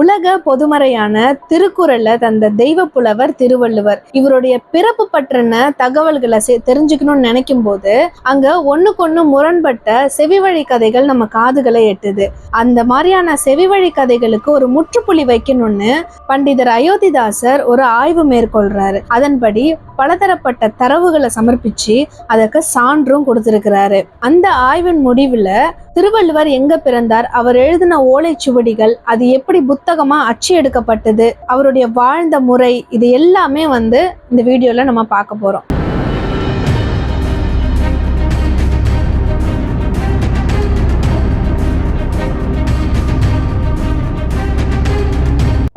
உலக பொதுமறையான திருக்குறள்ல தந்த தெய்வ புலவர் திருவள்ளுவர். இவருடைய பிறப்பு பற்றின தகவல்களை தெரிஞ்சுக்கணும்னு நினைக்கும் போது அங்க ஒண்ணுக்கொண்ணு முரண்பட்ட செவிவழி கதைகள் நம்ம காதுகளை எட்டுது. அந்த மாதிரியான செவிவழி கதைகளுக்கு ஒரு முற்றுப்புள்ளி வைக்கணும்னு பண்டிதர் அயோத்திதாசர் ஒரு ஆய்வு மேற்கொள்றாரு. அதன்படி பலதரப்பட்ட தரவுகளை சமர்ப்பிச்சு அதற்கு சான்றும் கொடுத்திருக்கிறாரு. அந்த ஆய்வின் முடிவுல திருவள்ளுவர் எங்க பிறந்தார் அவர் எழுதின ஓலைச்சுவடிகள் அது எப்படி புத்தகமாக அச்சு எடுக்கப்பட்டது. அவருடைய வாழ்ந்த முறை இது எல்லாமே வந்து இந்த வீடியோவில் நம்ம பார்க்க போகிறோம்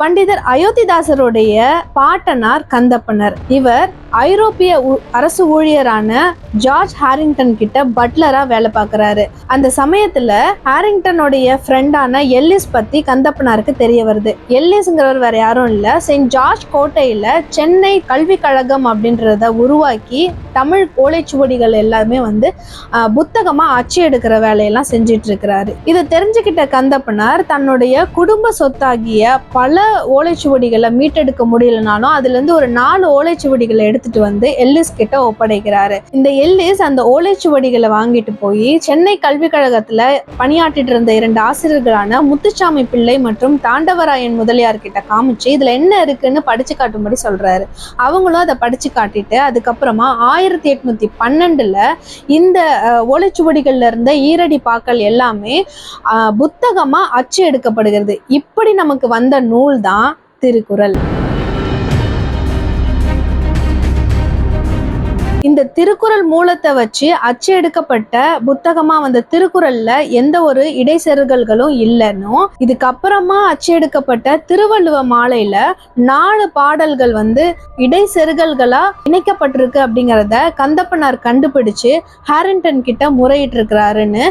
பண்டிதர் அயோத்திதாசருடைய பாட்டனார் கந்தப்பனர். இவர் ஐரோப்பிய அரசு ஊழியரான ஜார்ஜ் ஹாரிங்டன் கிட்ட பட்லரா வேலை பார்க்கறாரு. அந்த சமயத்துல ஹாரிங்டனுடைய ஃப்ரெண்டான எல்லிஸ் பத்தி கந்தப்பனாருக்கு தெரிய வருது. எல்லிஸ்ங்கிறவர் வேற யாரும் இல்ல. செயின்ட் ஜார்ஜ் கோட்டையில சென்னை கல்வி கழகம் அப்படின்றத உருவாக்கி தமிழ் ஓலைச்சுவடிகள் எல்லாமே வந்து புத்தகமா அச்சு எடுக்கிற வேலையெல்லாம் செஞ்சிட்டு இருக்கிறாரு இதை தெரிஞ்சுக்கிட்ட கந்தப்பனார் தன்னுடைய குடும்ப சொத்தாகிய பல ஓலைச்சுவடிகளை மீட்டெடுக்க முடியலனாலும் அதுலேருந்து ஒரு நாலு ஓலைச்சுவடிகளை எடுத்துட்டு வந்து எல்லிஸ் கிட்ட ஒப்படைக்கிறாரு. இந்த எல்லிஸ் அந்த ஓலைச்சுவடிகளை வாங்கிட்டு போய் சென்னை கல்விக் கழகத்துல பணியாற்றிட்டு இருந்த இரண்டு ஆசிரியர்களான முத்துச்சாமி பிள்ளை மற்றும் தாண்டவராயன் முதலியார் கிட்ட காமிச்சு இதுல என்ன இருக்குன்னு படிச்சு காட்டும்படி சொல்றாரு. அவங்களும் அதை படிச்சு காட்டிட்டு அதுக்கப்புறமா ஆயிரத்தி எட்நூத்தி பன்னெண்டுல இந்த ஓலைச்சுவடிகள்ல இருந்த ஈரடி பாக்கள் எல்லாமே புத்தகமா அச்சு எடுக்கப்படுகிறது. இப்படி நமக்கு வந்த நூல் தான் திருக்குறள். இந்த திருக்குறள் மூலத்தை வச்சு அச்சு எடுக்கப்பட்ட புத்தகமா வந்த திருக்குறள்ல எந்த ஒரு இடைச்செருகல்களும் இல்லைன்னும் இதுக்கப்புறமா அச்சு எடுக்கப்பட்ட திருவள்ளுவ மாலையில நாலு பாடல்கள் வந்து இடைச்செருகல்களா இணைக்கப்பட்டிருக்கு அப்படிங்கிறத கந்தப்பனார் கண்டுபிடிச்சு ஹாரிங்டன் கிட்ட முறையிட்டு இருக்கிறாருன்னு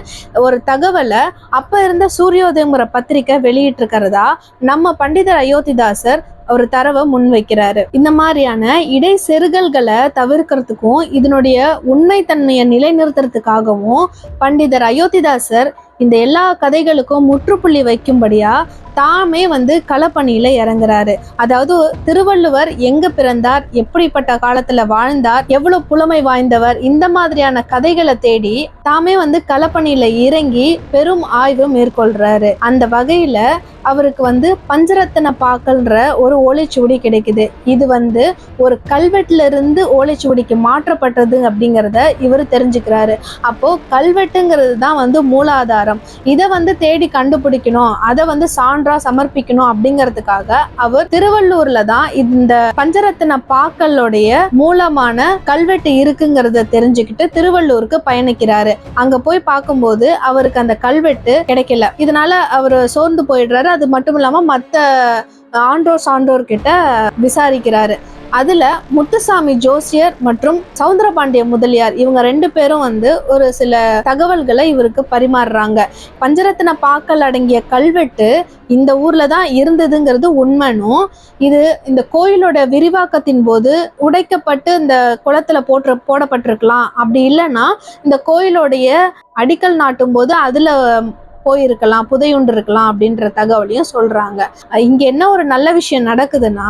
ஒரு தகவலை அப்ப இருந்த சூரியோதயங்கிற பத்திரிக்கை வெளியிட்டு இருக்கிறதா நம்ம பண்டிதர் அயோத்திதாசர் ஒரு தரவை முன்வைக்கிறாரு இந்த மாதிரியான இடை செருகல்களை தவிர்க்கிறதுக்கும் இதனுடைய உண்மைத்தன்மையை நிலைநிறுத்துறதுக்காகவும் பண்டிதர் அயோத்திதாசர் இந்த எல்லா கதைகளுக்கும் முற்றுப்புள்ளி வைக்கும்படியா தாமே வந்து களப்பணியில இறங்குறாரு. அதாவது திருவள்ளுவர் எங்க பிறந்தார் எப்படிப்பட்ட காலத்துல வாழ்ந்தார் எவ்வளவு புலமை வாய்ந்தவர் இந்த மாதிரியான கதைகளை தேடி தாமே வந்து களப்பணியில இறங்கி பெரும் ஆய்வு மேற்கொள்றாரு. அந்த வகையில அவருக்கு வந்து பஞ்சரத்தன பாக்கல்ன்ற ஒரு ஓலைச்சுவடி கிடைக்குது. இது வந்து ஒரு கல்வெட்டுல இருந்து ஓலைச்சுவடிக்கு மாற்றப்பட்டது அப்படிங்கிறத இவர் தெரிஞ்சுக்கிறாரு. அப்போ கல்வெட்டுங்கிறது தான் வந்து மூலாதாரம். இதை வந்து தேடி கண்டுபிடிக்கணும். அதை வந்து சான்றா சமர்ப்பிக்கணும் அப்படிங்கிறதுக்காக அவர் திருவள்ளூர்ல தான் இந்த பஞ்சரத்தின பாக்களுடைய மூலமான கல்வெட்டு இருக்குங்கிறத தெரிஞ்சுக்கிட்டு திருவள்ளூருக்கு பயணிக்கிறாரு. அங்க போய் பார்க்கும்போது அவருக்கு அந்த கல்வெட்டு கிடைக்கல. இதனால அவர் சோர்ந்து போயிடுறாரு. அது மட்டும் இல்லாம மத்த ஆண்டோர் சான்றோர் கிட்ட விசாரிக்கிறாரு. அதில் முத்துசாமி ஜோசியர் மற்றும் சவுந்தரபாண்டிய முதலியார் இவங்க ரெண்டு பேரும் வந்து ஒரு சில தகவல்களை இவருக்கு பரிமாறுறாங்க. பஞ்சரத்தின பாக்கள் அடங்கிய கல்வெட்டு இந்த ஊர்ல தான் இருந்ததுங்கிறது உண்மைனும் இது இந்த கோயிலோட விரிவாக்கத்தின் போது உடைக்கப்பட்டு இந்த குளத்துல போட்டு போடப்பட்டிருக்கலாம். அப்படி இல்லைன்னா இந்த கோயிலோடைய அடிக்கல் நாட்டும் போது அதுல போயிருக்கலாம் புதையுண்டு இருக்கலாம் அப்படின்ற தகவலையும் சொல்றாங்க. இங்க என்ன ஒரு நல்ல விஷயம் நடக்குதுன்னா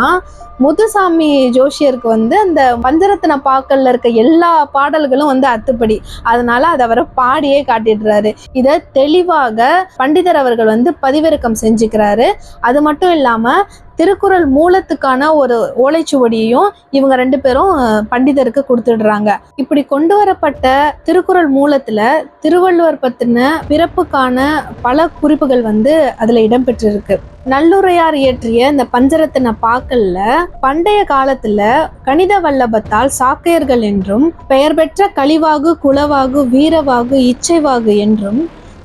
முத்துசாமி ஜோஷியருக்கு வந்து அந்த பஞ்சரத்தின பாக்கல்ல இருக்க எல்லா பாடல்களும் வந்து அத்துப்படி. அதனால அதை அவரை பாடியே காட்டிடுறாரு. இதை தெளிவாக பண்டிதர் அவர்கள் வந்து பதிவிறக்கம் செஞ்சுக்கிறாரு. அது மட்டும் இல்லாம திருக்குறள் மூலத்துக்கான ஒரு ஓலைச்சுவடியையும் இவங்க ரெண்டு பேரும் பண்டிதருக்கு கொடுத்துடுறாங்க. இப்படி கொண்டு வரப்பட்ட திருக்குறள் மூலத்துல திருவள்ளுவர் பத்தின பிறப்புக்கான பல குறிப்புகள் வந்து அதுல இடம்பெற்றிருக்கு. நல்லுரையார் இயற்றிய இந்த பஞ்சரத்தின பாக்கல்ல பண்டைய காலத்துல கணித வல்லபத்தால் சாக்கையர்கள் என்றும் பெயர் பெற்ற கழிவாகு குலவாகு வீரவாகு இச்சைவாகு என்றும்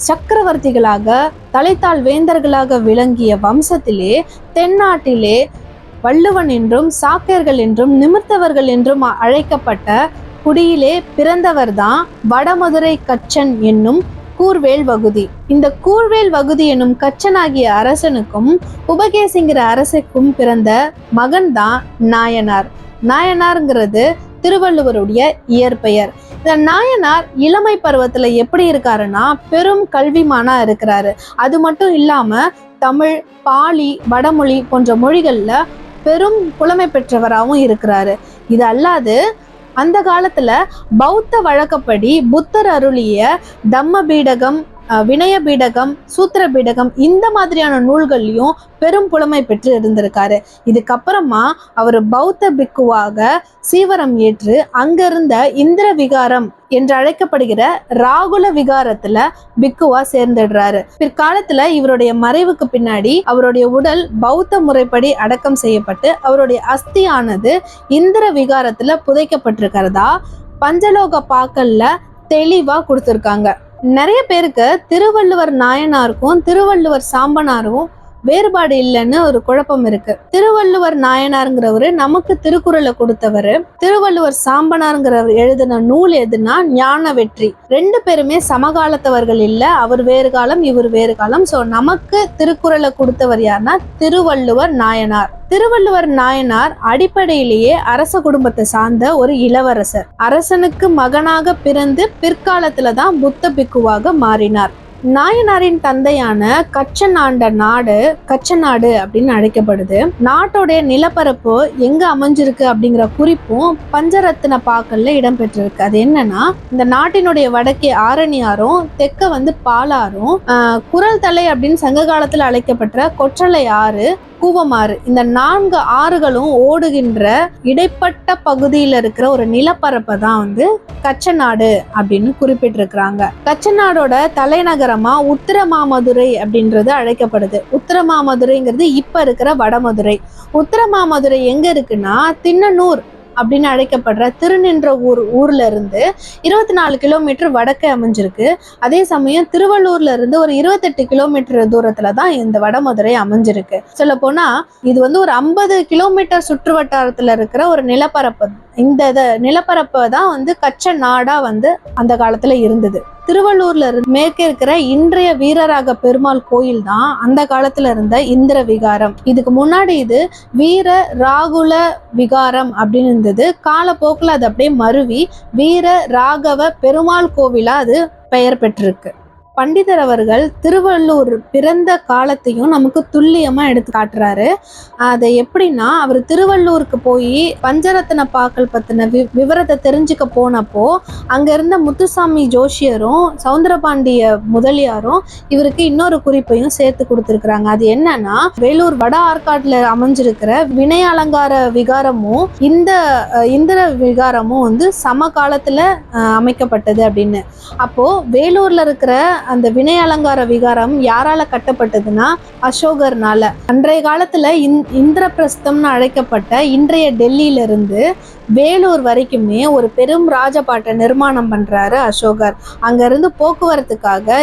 சக்கரவர்த்திகளாக தலைத்தாள் வேந்தர்களாக விளங்கிய வம்சத்திலே தென்னாட்டிலே வள்ளுவன் என்றும் சாக்கியர்கள் என்றும் நிமிர்த்தவர்கள் என்றும் அழைக்கப்பட்ட குடியிலே பிறந்தவர்தான் வடமதுரை கச்சன் என்னும் கூர்வேல் வகுதி. இந்த கூர்வேல் வகுதி என்னும் கச்சனாகிய அரசனுக்கும் உபகேசிங்கிற அரசுக்கும் பிறந்த மகன்தான் நாயனார். நாயனார்ங்கிறது திருவள்ளுவருடைய இயற்பெயர். இந்த நாயனார் இளமை பருவத்துல எப்படி இருக்காருன்னா பெரும் கல்விமானா இருக்கிறாரு. அது மட்டும் இல்லாம தமிழ் பாலி வடமொழி போன்ற மொழிகள்ல பெரும் புலமை பெற்றவராகவும் இருக்கிறாரு. இது அல்லாது அந்த காலத்துல பௌத்த வழக்கப்படி புத்தர் அருளிய தம்ம பீடகம் வினய பீடகம் சூத்திர பீடகம் இந்த மாதிரியான நூல்கள்லையும் பெரும் புலமை பெற்று இருந்திருக்காரு. இதுக்கப்புறமா அவர் பௌத்த பிக்குவாக சீவரம் ஏற்று அங்கிருந்த இந்திர விகாரம் என்று அழைக்கப்படுகிற ராகுல விகாரத்துல பிக்குவா சேர்ந்துடுறாரு. பிற்காலத்துல இவருடைய மறைவுக்கு பின்னாடி அவருடைய உடல் பௌத்த முறைப்படி அடக்கம் செய்யப்பட்டு அவருடைய அஸ்தியானது இந்திர விகாரத்துல புதைக்கப்பட்டிருக்கிறதா? பஞ்சலோக பாக்கல்ல தெளிவா கொடுத்துருக்காங்க. நிறைய பேருக்கு திருவள்ளுவர் நாயனாருக்கும் திருவள்ளுவர் சாம்பனாரும் வேறுபாடு இல்லைன்னு ஒரு குழப்பம் இருக்கு. திருவள்ளுவர் நாயனாருங்கிறவரு நமக்கு திருக்குறளை கொடுத்தவர். திருவள்ளுவர் சாம்பனாருங்கிறவர் எழுதின நூல் எதுனா ஞான வெற்றி. ரெண்டு பேருமே சமகாலத்தவர்கள் இல்ல அவர் வேறு காலம் இவர் வேறு காலம். ஸோ நமக்கு திருக்குறளை கொடுத்தவர் யாருன்னா திருவள்ளுவர் நாயனார். திருவள்ளுவர் நாயனார் அடிப்படையிலேயே அரச குடும்பத்தை சார்ந்த ஒரு இளவரசர். அரசனுக்கு மகனாக பிறந்து பிற்காலத்துல தான் புத்த பிக்குவாக மாறினார். நாயனாரின் தந்தையான கச்சன் ஆண்ட நாடு கச்சநாடு அப்படின்னு அழைக்கப்படுது. நாட்டோடைய நிலப்பரப்பு எங்க அமைஞ்சிருக்கு அப்படிங்கிற குறிப்பும் பஞ்சரத்ன பாக்கல்ல இடம்பெற்றிருக்கு. அது என்னன்னா இந்த நாட்டினுடைய வடக்கே ஆரணியாரும் தெற்க வந்து பாலாரும் குரல் தலை அப்படின்னு சங்க காலத்துல அழைக்கப்பட்ட கொற்றலை ஆறு கூவமாறு இந்த நான்கு ஆறுகளும் ஓடுகின்ற இடைப்பட்ட பகுதியில் இருக்கிற ஒரு நிலப்பரப்பை தான் வந்து கச்சநாடு அப்படின்னு குறிப்பிட்டிருக்கிறாங்க. கச்சநாடோட தலைநகரமா உத்தரமாமதுரை அப்படின்றது அழைக்கப்படுது. உத்தரமாமதுரைங்கிறது இப்ப இருக்கிற வடமதுரை. உத்தரமாமதுரை எங்க இருக்குன்னா திண்ணனூர். அப்படின்னு அழைக்கப்படுற திருநின்ற ஊர் ஊர்ல இருந்து இருபத்தி நாலு கிலோமீட்டர் வடக்கே அமைஞ்சிருக்கு. அதே சமயம் திருவள்ளூர்ல இருந்து ஒரு இருபத்தெட்டு கிலோமீட்டர் தூரத்துல தான் இந்த வடமதுரை அமைஞ்சிருக்கு. சொல்ல போனா இது வந்து ஒரு ஐம்பது கிலோமீட்டர் சுற்று வட்டாரத்துல இருக்கிற ஒரு நிலப்பரப்பு. இந்த இதை நிலப்பரப்பை தான் வந்து கச்ச நாடா வந்து அந்த காலத்துல இருந்தது. திருவள்ளூர்ல மேற்கே இருக்கிற இன்றைய வீரராக பெருமாள் கோயில் தான் அந்த காலத்துல இருந்த இந்திர விகாரம். இதுக்கு முன்னாடி இது வீர ராகுல விகாரம் அப்படின்னு இருந்தது. காலப்போக்கில் அது அப்படியே மருவி வீர ராகவ பெருமாள் கோவிலா அது பெயர் பெற்றிருக்கு. பண்டிதர் அவர்கள் திருவள்ளூர் பிறந்த காலத்தையும் நமக்கு துல்லியமா எடுத்து காட்டுறாரு. அதை எப்படின்னா அவர் திருவள்ளூருக்கு போய் பஞ்சரத்ன பாக்கல் பத்தின வி விவரத்தை தெரிஞ்சுக்க போனப்போ அங்க இருந்த முத்துசாமி ஜோஷியரும் சவுந்தரபாண்டிய முதலியாரும் இவருக்கு இன்னொரு குறிப்பையும் சேர்த்து கொடுத்துருக்குறாங்க. அது என்னன்னா வேலூர் வட ஆற்காட்டுல அமைஞ்சிருக்கிற வினய அலங்கார விகாரமும் இந்த இந்திர விகாரமும் வந்து சம காலத்துல அமைக்கப்பட்டது அப்படின்னு. அப்போ வேலூர்ல இருக்கிற அந்த வினய அலங்கார விகாரம் யாரால கட்டப்பட்டதுன்னா அசோகர்னால. அன்றைய காலத்துல இந் இந்திரபிரஸ்தம்னு அழைக்கப்பட்ட இன்றைய டெல்லியில இருந்து வேலூர் வரைக்குமே ஒரு பெரும் ராஜபாட்டை நிர்மாணம் பண்ணுறாரு அசோகர். அங்கேருந்து போக்குவரத்துக்காக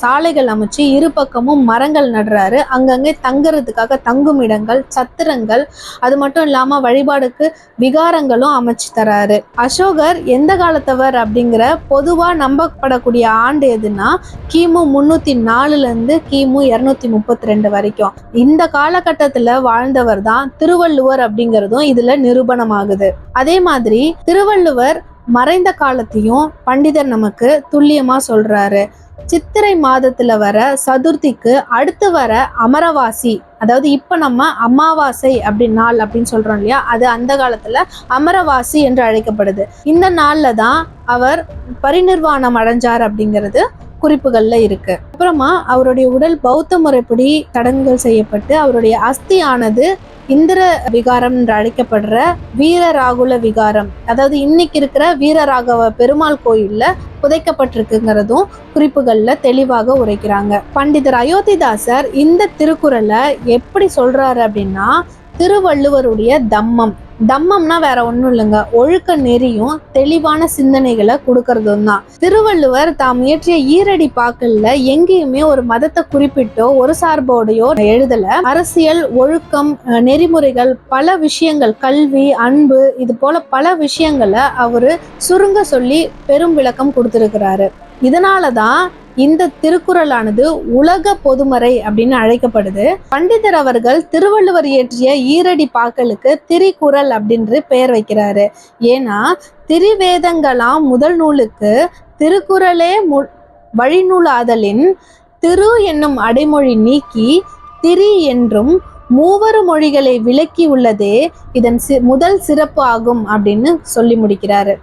சாலைகள் அமைச்சு இரு பக்கமும் மரங்கள் நடுறாரு. அங்கங்கே தங்குறதுக்காக தங்கும் இடங்கள் சத்திரங்கள் அது மட்டும் இல்லாமல் வழிபாடுக்கு விகாரங்களும் அமைச்சு தராரு. அசோகர் எந்த காலத்தவர் அப்படிங்கிற பொதுவாக நம்பப்படக்கூடிய ஆண்டு எதுனா கிமு முந்நூற்றி நாலுலேருந்து கிமு இருநூத்தி முப்பத்தி ரெண்டு வரைக்கும். இந்த காலகட்டத்தில் வாழ்ந்தவர் தான் திருவள்ளுவர் அப்படிங்கிறதும் இதில் நிரூபணமாகுது. அது அதே மாதிரி திருவள்ளுவர் மறைந்த காலத்தையும் பண்டிதர் நமக்கு துல்லியமா சொல்றாரு. சித்திரை மாதத்துல வர சதுர்த்திக்கு அடுத்து வர அமரவாசி அதாவது இப்ப நம்ம அமாவாசை அப்படி நாள் அப்படின்னு சொல்றோம் இல்லையா? அது அந்த காலத்துல அமரவாசி என்று அழைக்கப்படுது. இந்த நாள்ல தான் அவர் பரிநிர்வாணம் அடைஞ்சார் அப்படிங்கிறது குறிப்புகள்ல இருக்கு. அப்புறமா அவருடைய உடல் பௌத்த முறைப்படி தடங்குகள் செய்யப்பட்டு அவருடைய அஸ்தியானது இந்திர விகாரம் என்று அழைக்கப்படுற வீரராகுல விகாரம். அதாவது இன்னைக்கு இருக்கிற வீரராகவ பெருமாள் கோயில்ல புதைக்கப்பட்டிருக்குங்கிறதும் குறிப்புகள்ல தெளிவாக உரைக்கிறாங்க. பண்டிதர் அயோத்திதாசர் இந்த திருக்குறளை எப்படி சொல்றாரு அப்படின்னா திருவள்ளுவருடைய தம்மம். தம்மம்னா வேற ஒன்றும் இல்லைங்க. ஒழுக்க நெறியும் தெளிவான சிந்தனைகளை கொடுக்கறதும் தான் திருவள்ளுவர் தாம் இயற்றிய ஈரடி பாக்கல்ல எங்கேயுமே ஒரு மதத்தை குறிப்பிட்டோ ஒரு சார்போடையோ எழுதல. அரசியல் ஒழுக்கம் நெறிமுறைகள் பல விஷயங்கள் கல்வி அன்பு இது போல பல விஷயங்களை அவரு சுருங்க சொல்லி பெரும் விளக்கம் கொடுத்திருக்கிறாரு. இதனாலதான் இந்த திருக்குறளானது உலக பொதுமறை அப்படின்னு அழைக்கப்படுது. பண்டிதர் அவர்கள் திருவள்ளுவர் இயற்றிய ஈரடி பாக்களுக்கு திரிக்குறள் அப்படின்று பெயர் வைக்கிறாரு. ஏன்னா திரிவேதங்களாம் முதல் நூலுக்கு திருக்குறளே மு வழிநூலாதலின் திரு என்னும் அடைமொழி நீக்கி திரி என்றும் மூவரு மொழிகளை விளக்கி உள்ளதே இதன் சி முதல் சிறப்பு ஆகும் அப்படின்னு சொல்லி முடிக்கிறாரு.